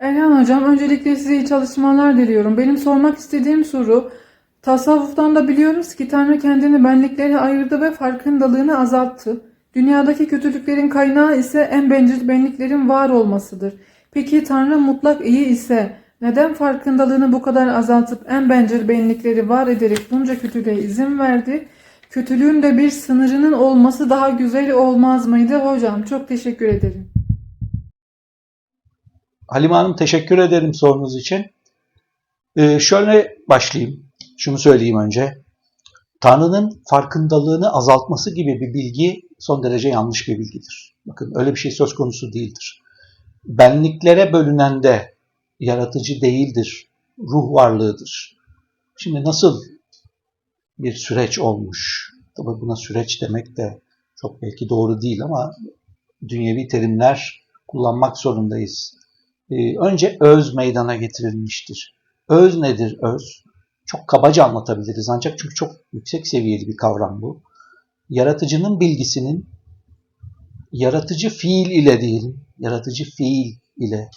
Elhan Hocam, öncelikle size iyi çalışmalar diliyorum. Benim sormak istediğim soru, tasavvuftan da biliyoruz ki Tanrı kendini benliklere ayırdı ve farkındalığını azalttı. Dünyadaki kötülüklerin kaynağı ise en bencil benliklerin var olmasıdır. Peki Tanrı mutlak iyi ise neden farkındalığını bu kadar azaltıp en bencil benlikleri var ederek bunca kötülüğe izin verdi? Kötülüğün de bir sınırının olması daha güzel olmaz mıydı hocam? Çok teşekkür ederim. Halime Hanım teşekkür ederim sorunuz için. Ee, şöyle başlayayım. Şunu söyleyeyim önce. Tanrı'nın farkındalığını azaltması gibi bir bilgi son derece yanlış bir bilgidir. Bakın öyle bir şey söz konusu değildir. Benliklere bölünen de yaratıcı değildir, ruh varlığıdır. Şimdi nasıl bir süreç olmuş? Tabii buna süreç demek de çok belki doğru değil ama dünyevi terimler kullanmak zorundayız. Ee, önce öz meydana getirilmiştir. Öz nedir öz? Çok kabaca anlatabiliriz ancak çünkü çok yüksek seviyeli bir kavram bu. Yaratıcının bilgisinin yaratıcı fiil ile değil, yaratıcı fiil ile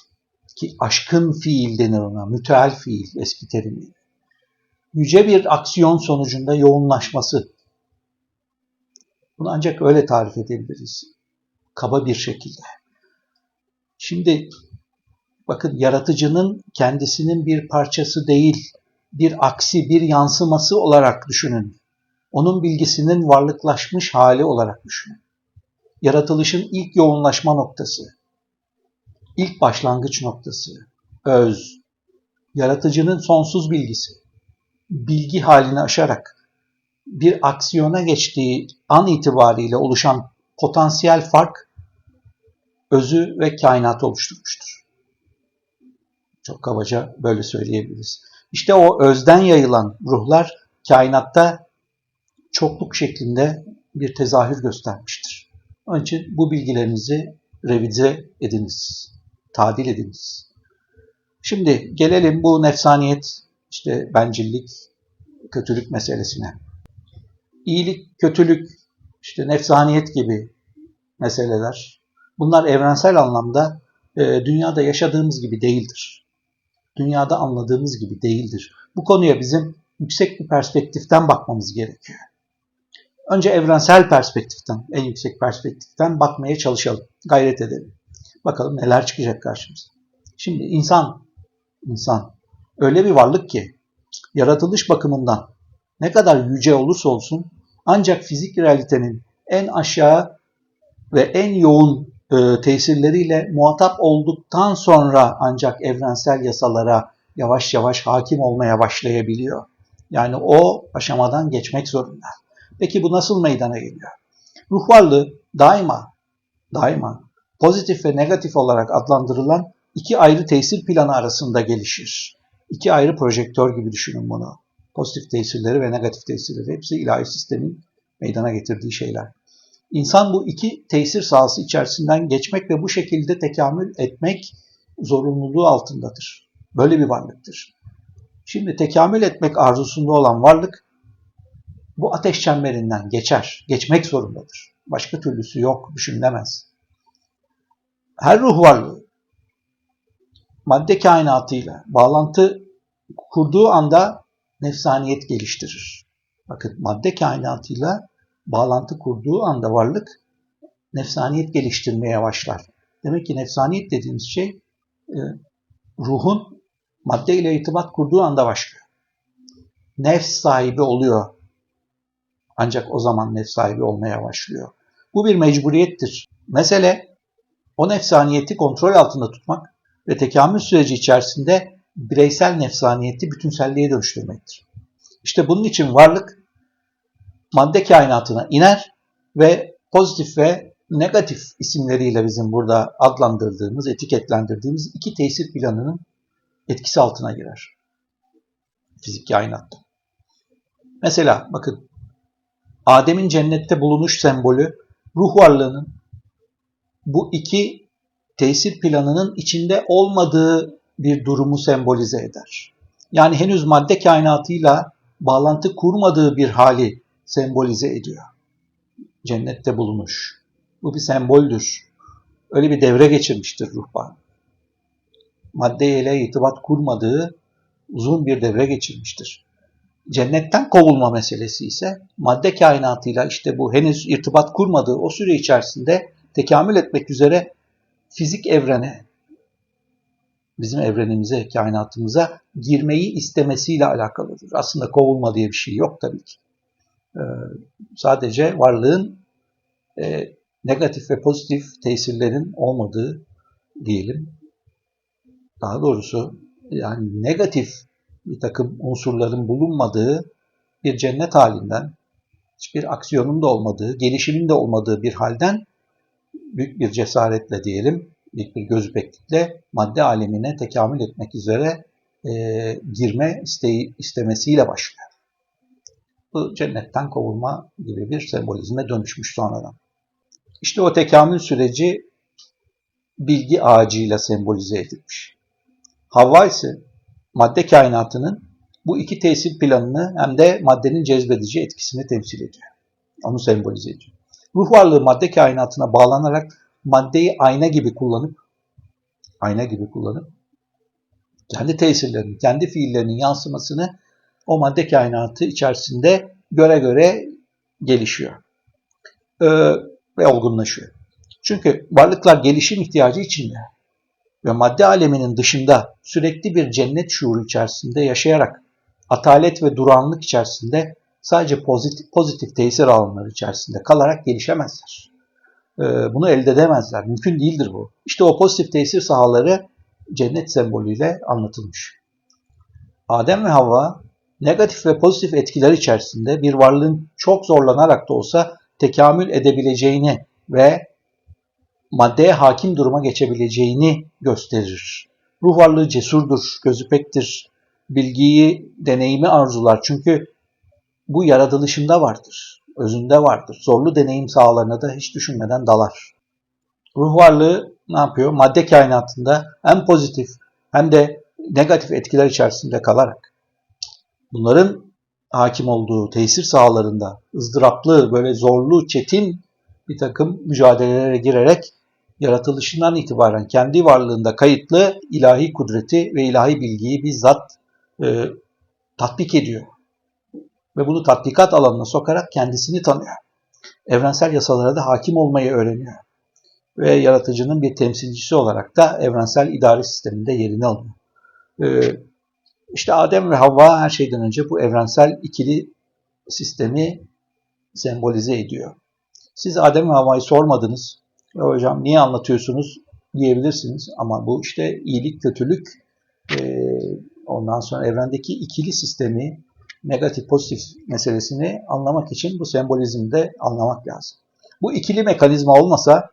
ki aşkın fiil denir ona, müteal fiil eski terimiyle. Yüce bir aksiyon sonucunda yoğunlaşması. Bunu ancak öyle tarif edebiliriz. Kaba bir şekilde. Şimdi bakın yaratıcının kendisinin bir parçası değil, bir aksi, bir yansıması olarak düşünün. Onun bilgisinin varlıklaşmış hali olarak düşünün. Yaratılışın ilk yoğunlaşma noktası, ilk başlangıç noktası, öz, yaratıcının sonsuz bilgisi, bilgi halini aşarak bir aksiyona geçtiği an itibariyle oluşan potansiyel fark özü ve kainatı oluşturmuştur. Çok kabaca böyle söyleyebiliriz. İşte o özden yayılan ruhlar kainatta çokluk şeklinde bir tezahür göstermiştir. Onun için bu bilgilerinizi revize ediniz, tadil ediniz. Şimdi gelelim bu nefsaniyet, işte bencillik, kötülük meselesine. İyilik, kötülük, işte nefsaniyet gibi meseleler, bunlar evrensel anlamda e, dünyada yaşadığımız gibi değildir. Dünyada anladığımız gibi değildir. Bu konuya bizim yüksek bir perspektiften bakmamız gerekiyor. Önce evrensel perspektiften, en yüksek perspektiften bakmaya çalışalım, gayret edelim. Bakalım neler çıkacak karşımıza. Şimdi insan, insan öyle bir varlık ki yaratılış bakımından ne kadar yüce olursa olsun ancak fizik realitenin en aşağı ve en yoğun e, tesirleriyle muhatap olduktan sonra ancak evrensel yasalara yavaş yavaş hakim olmaya başlayabiliyor. Yani o aşamadan geçmek zorunda. Peki bu nasıl meydana geliyor? Ruh varlığı daima, daima pozitif ve negatif olarak adlandırılan iki ayrı tesir planı arasında gelişir. İki ayrı projektör gibi düşünün bunu. Pozitif tesirleri ve negatif tesirleri hepsi ilahi sistemin meydana getirdiği şeyler. İnsan bu iki tesir sahası içerisinden geçmek ve bu şekilde tekamül etmek zorunluluğu altındadır. Böyle bir varlıktır. Şimdi tekamül etmek arzusunda olan varlık bu ateş çemberinden geçer, geçmek zorundadır. Başka türlüsü yok, düşünülemez. Her ruh varlığı madde kainatıyla bağlantı kurduğu anda nefsaniyet geliştirir. Bakın madde kainatıyla bağlantı kurduğu anda varlık nefsaniyet geliştirmeye başlar. Demek ki nefsaniyet dediğimiz şey e, ruhun madde ile irtibat kurduğu anda başlıyor. Nefs sahibi oluyor. Ancak o zaman nefs sahibi olmaya başlıyor. Bu bir mecburiyettir. Mesele o nefsaniyeti kontrol altında tutmak ve tekamül süreci içerisinde bireysel nefsaniyeti bütünselliğe dönüştürmektir. İşte bunun için varlık madde kainatına iner ve pozitif ve negatif isimleriyle bizim burada adlandırdığımız, etiketlendirdiğimiz iki tesir planının etkisi altına girer. Fizik kainatta. Mesela bakın Adem'in cennette bulunuş sembolü ruh varlığının bu iki tesir planının içinde olmadığı bir durumu sembolize eder. Yani henüz madde kainatıyla bağlantı kurmadığı bir hali sembolize ediyor. Cennette bulunuş. Bu bir semboldür. Öyle bir devre geçirmiştir ruhban. maddeyle irtibat kurmadığı uzun bir devre geçirmiştir. Cennetten kovulma meselesi ise madde kainatıyla işte bu henüz irtibat kurmadığı o süre içerisinde tekamül etmek üzere fizik evrene, bizim evrenimize, kainatımıza girmeyi istemesiyle alakalıdır. Aslında kovulma diye bir şey yok tabii ki. Ee, sadece varlığın e, negatif ve pozitif tesirlerin olmadığı diyelim. Daha doğrusu yani negatif bir takım unsurların bulunmadığı bir cennet halinden, hiçbir aksiyonun da olmadığı, gelişimin de olmadığı bir halden büyük bir cesaretle diyelim, büyük bir gözbeklikle madde alemine tekamül etmek üzere e, girme isteği, istemesiyle başlıyor. Bu cennetten kovulma gibi bir sembolizme dönüşmüş sonradan. İşte o tekamül süreci bilgi ağacıyla sembolize edilmiş. Havva ise madde kainatının bu iki tesir planını hem de maddenin cezbedici etkisini temsil ediyor. Onu sembolize ediyor. Ruh varlığı madde kainatına bağlanarak maddeyi ayna gibi kullanıp ayna gibi kullanıp kendi tesirlerinin, kendi fiillerinin yansımasını o madde kainatı içerisinde göre göre gelişiyor. Ee, ve olgunlaşıyor. Çünkü varlıklar gelişim ihtiyacı içinde ve madde aleminin dışında sürekli bir cennet şuuru içerisinde yaşayarak atalet ve duranlık içerisinde sadece pozitif, pozitif tesir alanları içerisinde kalarak gelişemezler. Ee, bunu elde edemezler. Mümkün değildir bu. İşte o pozitif tesir sahaları cennet sembolüyle anlatılmış. Adem ve Havva negatif ve pozitif etkiler içerisinde bir varlığın çok zorlanarak da olsa tekamül edebileceğini ve maddeye hakim duruma geçebileceğini gösterir. Ruh varlığı cesurdur, gözü pektir, bilgiyi, deneyimi arzular. Çünkü bu yaratılışında vardır, özünde vardır. Zorlu deneyim sahalarına da hiç düşünmeden dalar. Ruh varlığı ne yapıyor? Madde kainatında hem pozitif hem de negatif etkiler içerisinde kalarak bunların hakim olduğu tesir sahalarında ızdıraplı, böyle zorlu, çetin bir takım mücadelelere girerek yaratılışından itibaren kendi varlığında kayıtlı ilahi kudreti ve ilahi bilgiyi bizzat e, tatbik ediyor. Ve bunu tatbikat alanına sokarak kendisini tanıyor. Evrensel yasalara da hakim olmayı öğreniyor. Ve yaratıcının bir temsilcisi olarak da evrensel idari sisteminde yerini alıyor. E, işte Adem ve Havva her şeyden önce bu evrensel ikili sistemi sembolize ediyor. Siz Adem ve Havva'yı sormadınız. Ya hocam niye anlatıyorsunuz diyebilirsiniz. Ama bu işte iyilik, kötülük, e, ondan sonra evrendeki ikili sistemi, negatif, pozitif meselesini anlamak için bu sembolizmde anlamak lazım. Bu ikili mekanizma olmasa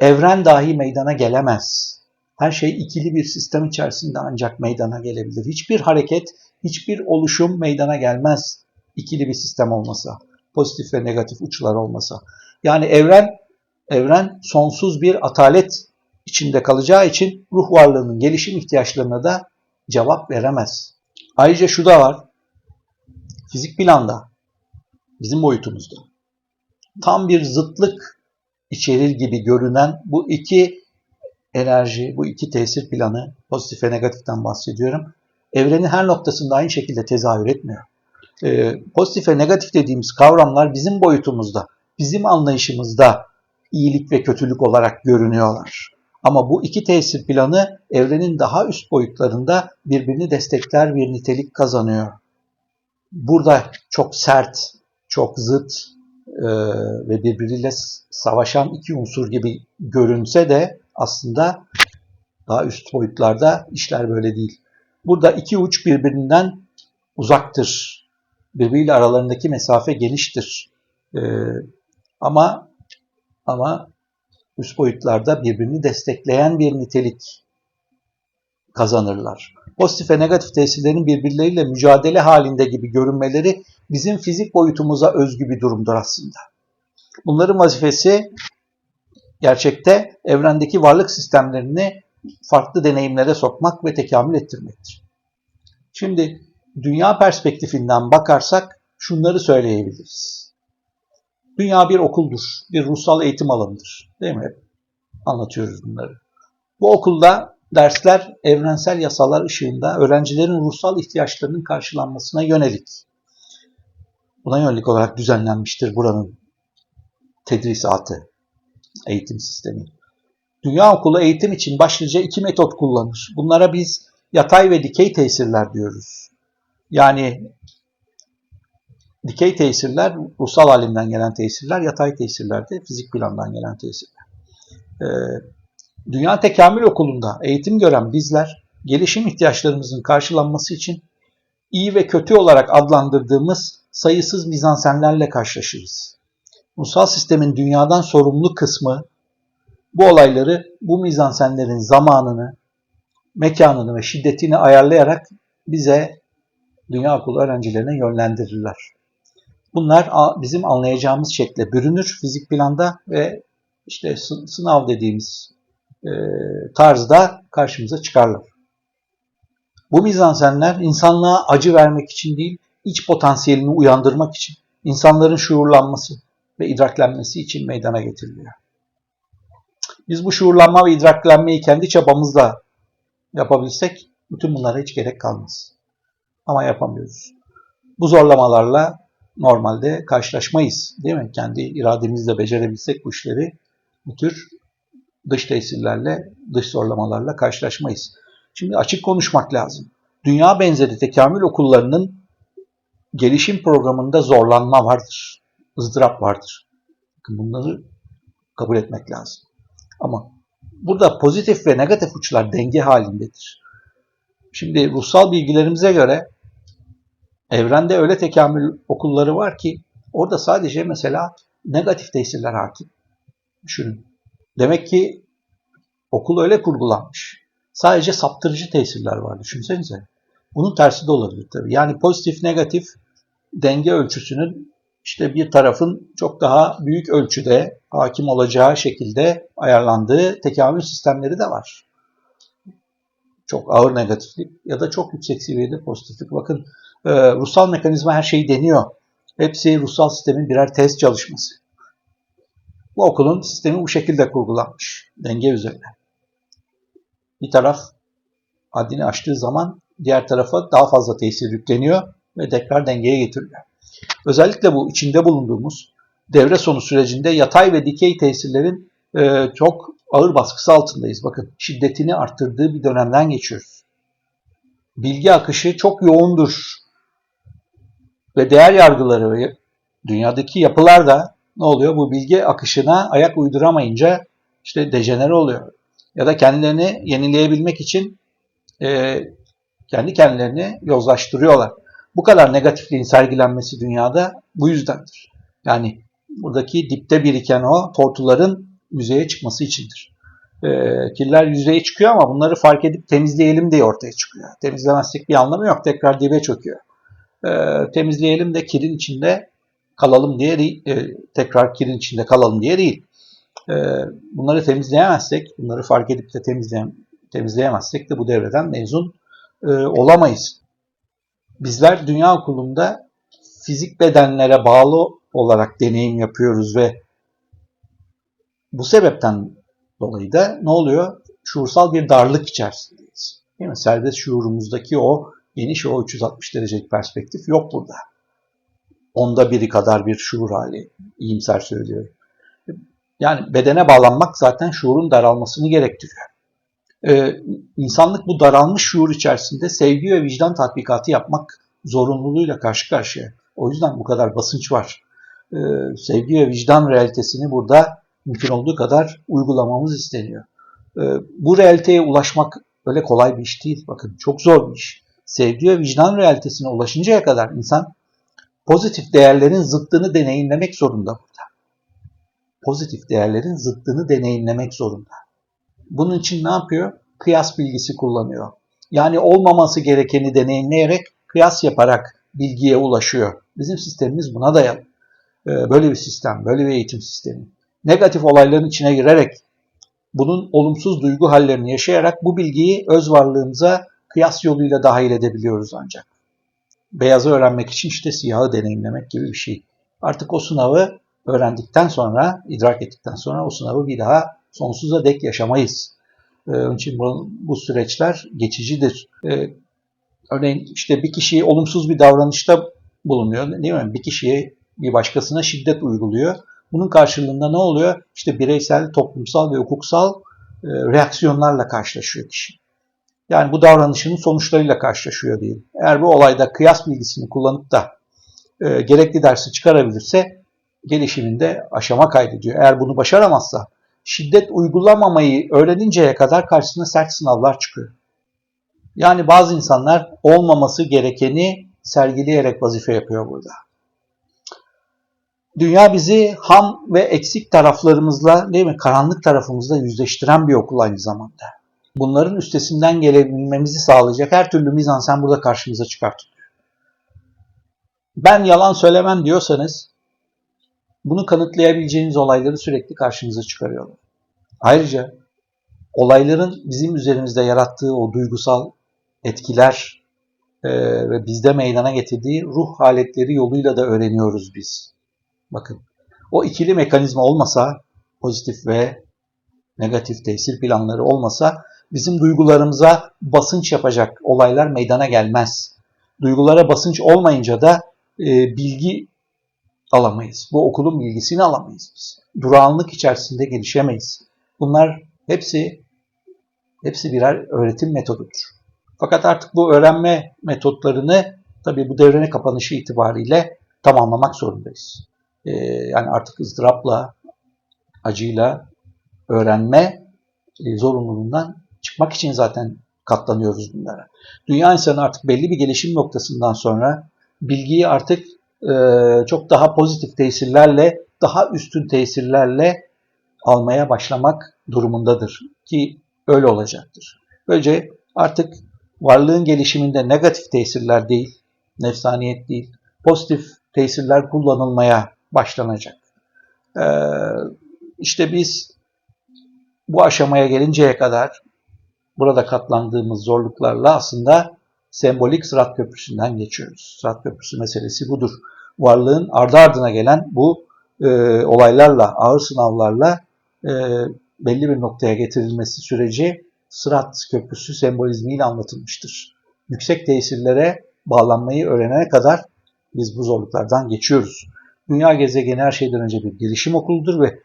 evren dahi meydana gelemez. Her şey ikili bir sistem içerisinde ancak meydana gelebilir. Hiçbir hareket, hiçbir oluşum meydana gelmez ikili bir sistem olmasa. Pozitif ve negatif uçlar olmasa. Yani evren evren sonsuz bir atalet içinde kalacağı için ruh varlığının gelişim ihtiyaçlarına da cevap veremez. Ayrıca şu da var. Fizik planda bizim boyutumuzda tam bir zıtlık içerir gibi görünen bu iki enerji, bu iki tesir planı, pozitif ve negatiften bahsediyorum. Evrenin her noktasında aynı şekilde tezahür etmiyor. Ee, pozitif ve negatif dediğimiz kavramlar bizim boyutumuzda, bizim anlayışımızda iyilik ve kötülük olarak görünüyorlar. Ama bu iki tesir planı evrenin daha üst boyutlarında birbirini destekler bir nitelik kazanıyor. Burada çok sert, çok zıt e, ve birbiriyle savaşan iki unsur gibi görünse de aslında daha üst boyutlarda işler böyle değil. Burada iki uç birbirinden uzaktır. Birbiriyle aralarındaki mesafe geniştir. Ee, ama ama üst boyutlarda birbirini destekleyen bir nitelik kazanırlar. Pozitif ve negatif tesirlerin birbirleriyle mücadele halinde gibi görünmeleri bizim fizik boyutumuza özgü bir durumdur aslında. Bunların vazifesi gerçekte evrendeki varlık sistemlerini farklı deneyimlere sokmak ve tekamül ettirmektir. Şimdi dünya perspektifinden bakarsak şunları söyleyebiliriz. Dünya bir okuldur, bir ruhsal eğitim alanıdır. Değil mi? Anlatıyoruz bunları. Bu okulda dersler evrensel yasalar ışığında öğrencilerin ruhsal ihtiyaçlarının karşılanmasına yönelik. Buna yönelik olarak düzenlenmiştir buranın tedrisatı, eğitim sistemi. Dünya okulu eğitim için başlıca iki metot kullanır. Bunlara biz yatay ve dikey tesirler diyoruz. Yani dikey tesirler ruhsal alimden gelen tesirler, yatay tesirler de fizik plandan gelen tesirler. Ee, Dünya Tekamül Okulu'nda eğitim gören bizler gelişim ihtiyaçlarımızın karşılanması için iyi ve kötü olarak adlandırdığımız sayısız mizansenlerle karşılaşırız. Ruhsal sistemin dünyadan sorumlu kısmı bu olayları bu mizansenlerin zamanını, mekanını ve şiddetini ayarlayarak bize dünya okulu öğrencilerine yönlendirirler. Bunlar bizim anlayacağımız şekle bürünür fizik planda ve işte sınav dediğimiz tarzda karşımıza çıkarlar. Bu mizansenler insanlığa acı vermek için değil, iç potansiyelini uyandırmak için, insanların şuurlanması ve idraklenmesi için meydana getiriliyor. Biz bu şuurlanma ve idraklenmeyi kendi çabamızla yapabilsek bütün bunlara hiç gerek kalmaz. Ama yapamıyoruz. Bu zorlamalarla normalde karşılaşmayız. Değil mi? Kendi irademizle becerebilsek bu işleri bu tür dış tesirlerle, dış zorlamalarla karşılaşmayız. Şimdi açık konuşmak lazım. Dünya benzeri tekamül okullarının gelişim programında zorlanma vardır. ızdırap vardır. Bunları kabul etmek lazım. Ama burada pozitif ve negatif uçlar denge halindedir. Şimdi ruhsal bilgilerimize göre evrende öyle tekamül okulları var ki orada sadece mesela negatif tesirler hakim. Düşünün. Demek ki okul öyle kurgulanmış. Sadece saptırıcı tesirler var düşünsenize. Bunun tersi de olabilir tabii. Yani pozitif negatif denge ölçüsünün işte bir tarafın çok daha büyük ölçüde hakim olacağı şekilde ayarlandığı tekamül sistemleri de var. Çok ağır negatiflik ya da çok yüksek seviyede pozitiflik. Bakın e, ruhsal mekanizma her şeyi deniyor. Hepsi ruhsal sistemin birer test çalışması. Bu okulun sistemi bu şekilde kurgulanmış. Denge üzerine. Bir taraf haddini aştığı zaman diğer tarafa daha fazla tesir yükleniyor ve tekrar dengeye getiriliyor. Özellikle bu içinde bulunduğumuz devre sonu sürecinde yatay ve dikey tesirlerin e, çok ağır baskısı altındayız. Bakın şiddetini arttırdığı bir dönemden geçiyoruz. Bilgi akışı çok yoğundur. Ve değer yargıları ve dünyadaki yapılar da ne oluyor? Bu bilgi akışına ayak uyduramayınca işte dejenere oluyor. Ya da kendilerini yenileyebilmek için e, kendi kendilerini yozlaştırıyorlar. Bu kadar negatifliğin sergilenmesi dünyada bu yüzdendir. Yani buradaki dipte biriken o tortuların yüzeye çıkması içindir. E, kirler yüzeye çıkıyor ama bunları fark edip temizleyelim diye ortaya çıkıyor. Temizlemezsek bir anlamı yok. Tekrar dibe çöküyor. E, temizleyelim de kirin içinde kalalım diye değil, e, tekrar kirin içinde kalalım diye değil. E, bunları temizleyemezsek, bunları fark edip de temizleyem, temizleyemezsek de bu devreden mezun e, olamayız. Bizler dünya okulunda fizik bedenlere bağlı olarak deneyim yapıyoruz ve bu sebepten dolayı da ne oluyor? Şuursal bir darlık içerisindeyiz. Değil mi? Serbest şuurumuzdaki o geniş o 360 derecelik perspektif yok burada. Onda biri kadar bir şuur hali. iyimser söylüyorum. Yani bedene bağlanmak zaten şuurun daralmasını gerektiriyor. Ee, insanlık bu daralmış şuur içerisinde sevgi ve vicdan tatbikatı yapmak zorunluluğuyla karşı karşıya. O yüzden bu kadar basınç var. Ee, sevgi ve vicdan realitesini burada mümkün olduğu kadar uygulamamız isteniyor. Ee, bu realiteye ulaşmak öyle kolay bir iş değil. Bakın çok zor bir iş. Sevgi ve vicdan realitesine ulaşıncaya kadar insan pozitif değerlerin zıttını deneyimlemek zorunda burada. Pozitif değerlerin zıttını deneyimlemek zorunda. Bunun için ne yapıyor? Kıyas bilgisi kullanıyor. Yani olmaması gerekeni deneyimleyerek, kıyas yaparak bilgiye ulaşıyor. Bizim sistemimiz buna dayalı. Böyle bir sistem, böyle bir eğitim sistemi. Negatif olayların içine girerek, bunun olumsuz duygu hallerini yaşayarak bu bilgiyi öz varlığımıza kıyas yoluyla dahil edebiliyoruz ancak. Beyazı öğrenmek için işte siyahı deneyimlemek gibi bir şey. Artık o sınavı öğrendikten sonra, idrak ettikten sonra o sınavı bir daha sonsuza dek yaşamayız. Ee, onun için bu, bu süreçler geçicidir. Ee, örneğin işte bir kişi olumsuz bir davranışta bulunuyor. Değil mi? Bir kişiye bir başkasına şiddet uyguluyor. Bunun karşılığında ne oluyor? İşte bireysel, toplumsal ve hukuksal e, reaksiyonlarla karşılaşıyor kişi. Yani bu davranışının sonuçlarıyla karşılaşıyor değil. Eğer bu olayda kıyas bilgisini kullanıp da e, gerekli dersi çıkarabilirse gelişiminde aşama kaydediyor. Eğer bunu başaramazsa şiddet uygulamamayı öğreninceye kadar karşısına sert sınavlar çıkıyor. Yani bazı insanlar olmaması gerekeni sergileyerek vazife yapıyor burada. Dünya bizi ham ve eksik taraflarımızla değil mi karanlık tarafımızla yüzleştiren bir okul aynı zamanda. Bunların üstesinden gelebilmemizi sağlayacak her türlü mizansen burada karşımıza çıkartılıyor. Ben yalan söylemem diyorsanız bunu kanıtlayabileceğiniz olayları sürekli karşınıza çıkarıyorlar. Ayrıca olayların bizim üzerimizde yarattığı o duygusal etkiler e, ve bizde meydana getirdiği ruh haletleri yoluyla da öğreniyoruz biz. Bakın o ikili mekanizma olmasa pozitif ve negatif tesir planları olmasa bizim duygularımıza basınç yapacak olaylar meydana gelmez. Duygulara basınç olmayınca da e, bilgi alamayız. Bu okulun bilgisini alamayız biz. Durağanlık içerisinde gelişemeyiz. Bunlar hepsi hepsi birer öğretim metodudur. Fakat artık bu öğrenme metotlarını tabii bu devrene kapanışı itibariyle tamamlamak zorundayız. Ee, yani artık ızdırapla, acıyla öğrenme e, zorunluluğundan çıkmak için zaten katlanıyoruz bunlara. Dünya insanı artık belli bir gelişim noktasından sonra bilgiyi artık e, çok daha pozitif tesirlerle, daha üstün tesirlerle almaya başlamak durumundadır ki öyle olacaktır. Böylece artık varlığın gelişiminde negatif tesirler değil, nefsaniyet değil, pozitif tesirler kullanılmaya başlanacak. Ee, işte biz bu aşamaya gelinceye kadar burada katlandığımız zorluklarla aslında sembolik sırat köprüsünden geçiyoruz. Sırat köprüsü meselesi budur. Varlığın ardı ardına gelen bu e, olaylarla, ağır sınavlarla e, belli bir noktaya getirilmesi süreci Sırat Köprüsü sembolizmiyle anlatılmıştır. Yüksek tesirlere bağlanmayı öğrenene kadar biz bu zorluklardan geçiyoruz. Dünya gezegeni her şeyden önce bir gelişim okuludur ve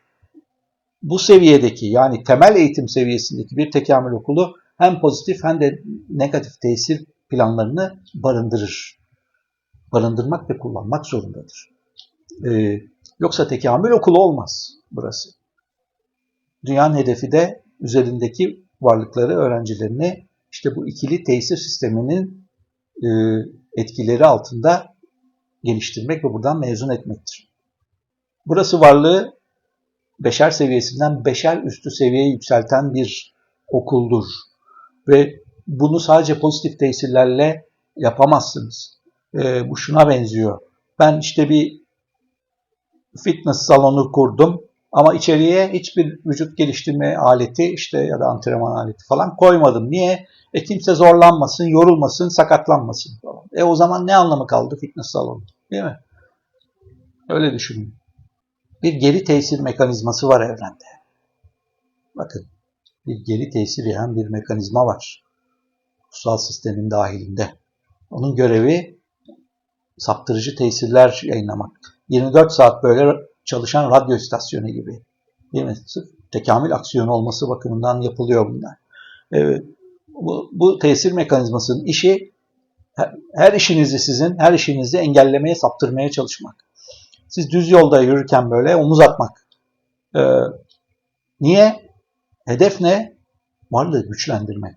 bu seviyedeki yani temel eğitim seviyesindeki bir tekamül okulu hem pozitif hem de negatif tesir planlarını barındırır. Barındırmak ve kullanmak zorundadır. Ee, yoksa tekamül okulu olmaz burası. Dünyanın hedefi de üzerindeki varlıkları, öğrencilerini işte bu ikili tesir sisteminin e, etkileri altında geliştirmek ve buradan mezun etmektir. Burası varlığı beşer seviyesinden beşer üstü seviyeye yükselten bir okuldur. Ve bunu sadece pozitif tesirlerle yapamazsınız. E, bu şuna benziyor. Ben işte bir fitness salonu kurdum ama içeriye hiçbir vücut geliştirme aleti işte ya da antrenman aleti falan koymadım. Niye? E kimse zorlanmasın, yorulmasın, sakatlanmasın falan. E o zaman ne anlamı kaldı fitness salonu? Değil mi? Öyle düşünün. Bir geri tesir mekanizması var evrende. Bakın, bir geri tesir yayan bir mekanizma var. Kutsal sistemin dahilinde. Onun görevi saptırıcı tesirler yayınlamak. 24 saat böyle çalışan radyo istasyonu gibi. Değil mi? Sırf tekamül aksiyonu olması bakımından yapılıyor bunlar. Evet, bu, bu tesir mekanizmasının işi her işinizi sizin, her işinizi engellemeye, saptırmaya çalışmak. Siz düz yolda yürürken böyle omuz atmak. Ee, niye? Hedef ne? Varlığı güçlendirmek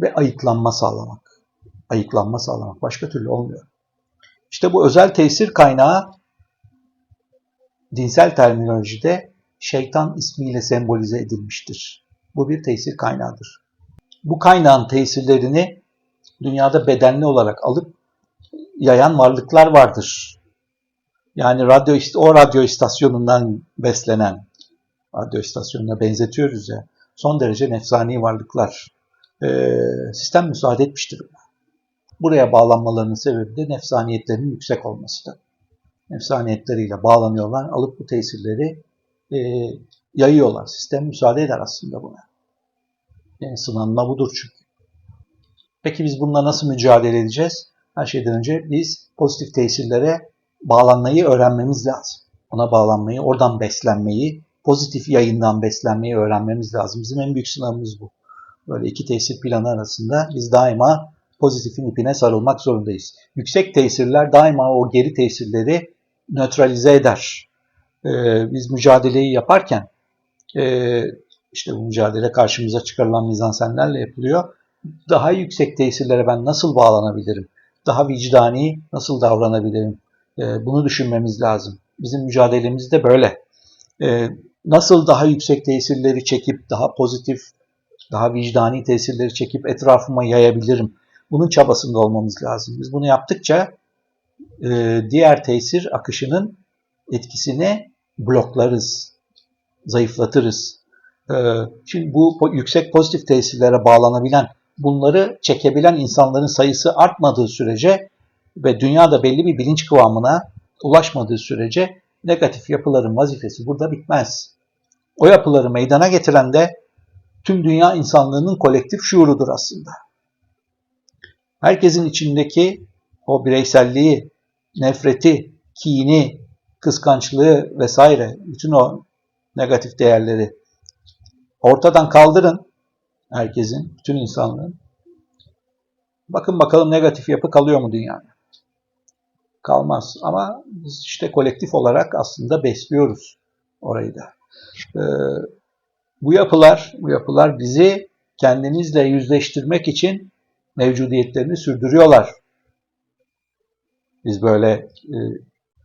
ve ayıklanma sağlamak. Ayıklanma sağlamak. Başka türlü olmuyor. İşte bu özel tesir kaynağı dinsel terminolojide şeytan ismiyle sembolize edilmiştir. Bu bir tesir kaynağıdır. Bu kaynağın tesirlerini dünyada bedenli olarak alıp yayan varlıklar vardır. Yani radyo o radyo istasyonundan beslenen radyo istasyonuna benzetiyoruz ya. Son derece nefsani varlıklar. Ee, sistem müsaade etmiştir buna. Buraya bağlanmalarının sebebi de nefsaniyetlerinin yüksek olmasıdır. Nefsaniyetleriyle bağlanıyorlar, alıp bu tesirleri e, yayıyorlar. Sistem müsaade eder aslında buna. En sınanma budur çünkü. Peki biz bununla nasıl mücadele edeceğiz? Her şeyden önce biz pozitif tesirlere bağlanmayı öğrenmemiz lazım. Ona bağlanmayı, oradan beslenmeyi, pozitif yayından beslenmeyi öğrenmemiz lazım. Bizim en büyük sınavımız bu. Böyle iki tesir planı arasında biz daima pozitifin ipine sarılmak zorundayız. Yüksek tesirler daima o geri tesirleri nötralize eder. Ee, biz mücadeleyi yaparken e, işte bu mücadele karşımıza çıkarılan mizansenlerle yapılıyor. Daha yüksek tesirlere ben nasıl bağlanabilirim? Daha vicdani nasıl davranabilirim? Ee, bunu düşünmemiz lazım. Bizim mücadelemiz de böyle. Ee, nasıl daha yüksek tesirleri çekip daha pozitif, daha vicdani tesirleri çekip etrafıma yayabilirim? Bunun çabasında olmamız lazım. Biz bunu yaptıkça e, diğer tesir akışının etkisini bloklarız, zayıflatırız. Ee, Şimdi bu yüksek pozitif tesirlere bağlanabilen, bunları çekebilen insanların sayısı artmadığı sürece ve dünyada belli bir bilinç kıvamına ulaşmadığı sürece negatif yapıların vazifesi burada bitmez. O yapıları meydana getiren de tüm dünya insanlığının kolektif şuurudur aslında. Herkesin içindeki o bireyselliği, nefreti, kini, kıskançlığı vesaire bütün o negatif değerleri ortadan kaldırın herkesin, bütün insanlığın. Bakın bakalım negatif yapı kalıyor mu dünyada? Kalmaz. Ama biz işte kolektif olarak aslında besliyoruz orayı da. Ee, bu yapılar, bu yapılar bizi kendimizle yüzleştirmek için mevcudiyetlerini sürdürüyorlar. Biz böyle e,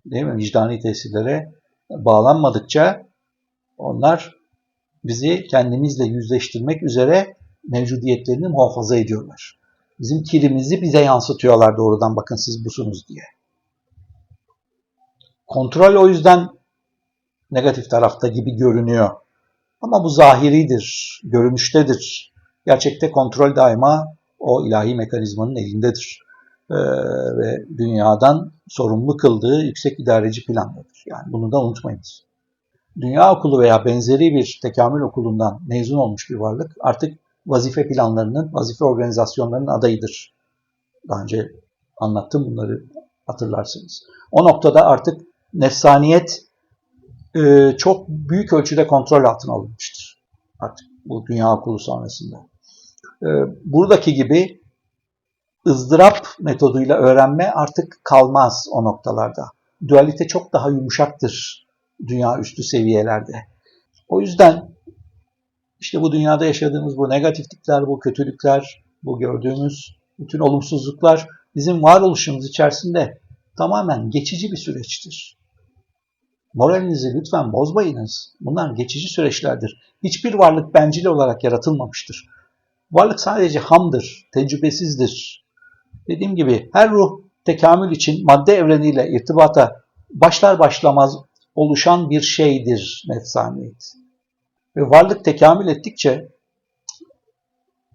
değil mi vicdani tesirlere bağlanmadıkça onlar bizi kendimizle yüzleştirmek üzere mevcudiyetlerini muhafaza ediyorlar. Bizim kirimizi bize yansıtıyorlar doğrudan bakın siz busunuz diye. Kontrol o yüzden negatif tarafta gibi görünüyor. Ama bu zahiridir, görünüştedir. Gerçekte kontrol daima o ilahi mekanizmanın elindedir. Ee, ve dünyadan sorumlu kıldığı yüksek idareci plandadır. Yani bunu da unutmayınız. Dünya okulu veya benzeri bir tekamül okulundan mezun olmuş bir varlık artık vazife planlarının, vazife organizasyonlarının adayıdır. Daha önce anlattım bunları hatırlarsınız. O noktada artık nefsaniyet e, çok büyük ölçüde kontrol altına alınmıştır. Artık bu dünya okulu sonrasında. E, buradaki gibi ızdırap metoduyla öğrenme artık kalmaz o noktalarda. Dualite çok daha yumuşaktır dünya üstü seviyelerde. O yüzden işte bu dünyada yaşadığımız bu negatiflikler, bu kötülükler, bu gördüğümüz bütün olumsuzluklar bizim varoluşumuz içerisinde tamamen geçici bir süreçtir. Moralinizi lütfen bozmayınız. Bunlar geçici süreçlerdir. Hiçbir varlık bencil olarak yaratılmamıştır. Varlık sadece hamdır, tecrübesizdir. Dediğim gibi her ruh tekamül için madde evreniyle irtibata başlar başlamaz oluşan bir şeydir nefsaniyet. Ve varlık tekamül ettikçe,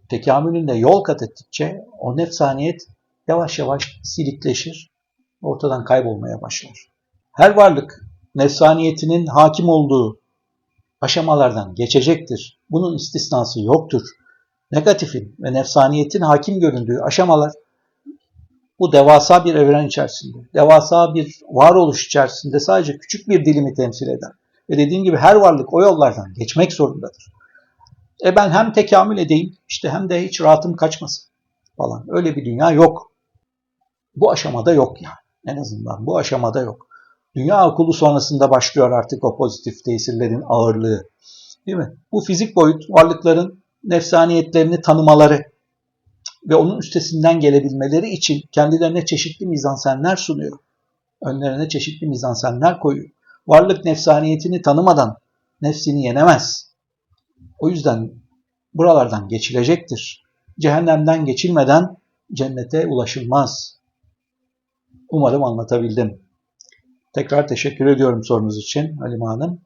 tekamülünde yol kat ettikçe o nefsaniyet yavaş yavaş silikleşir, ortadan kaybolmaya başlar. Her varlık nefsaniyetinin hakim olduğu aşamalardan geçecektir. Bunun istisnası yoktur. Negatifin ve nefsaniyetin hakim göründüğü aşamalar bu devasa bir evren içerisinde, devasa bir varoluş içerisinde sadece küçük bir dilimi temsil eder. Ve dediğim gibi her varlık o yollardan geçmek zorundadır. E ben hem tekamül edeyim işte hem de hiç rahatım kaçmasın falan. Öyle bir dünya yok. Bu aşamada yok yani. En azından bu aşamada yok. Dünya okulu sonrasında başlıyor artık o pozitif tesirlerin ağırlığı. Değil mi? Bu fizik boyut varlıkların nefsaniyetlerini tanımaları ve onun üstesinden gelebilmeleri için kendilerine çeşitli mizansenler sunuyor. Önlerine çeşitli mizansenler koyuyor. Varlık nefsaniyetini tanımadan nefsini yenemez. O yüzden buralardan geçilecektir. Cehennemden geçilmeden cennete ulaşılmaz. Umarım anlatabildim. Tekrar teşekkür ediyorum sorunuz için Halime Hanım.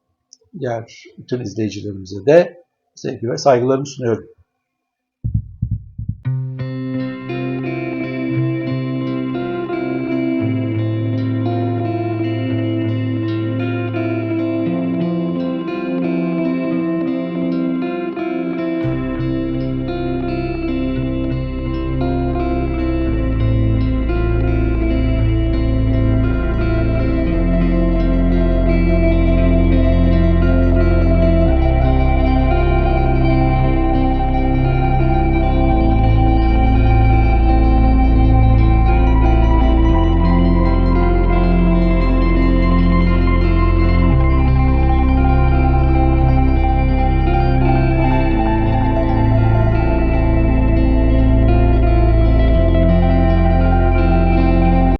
Diğer bütün izleyicilerimize de sevgi ve saygılarımı sunuyorum.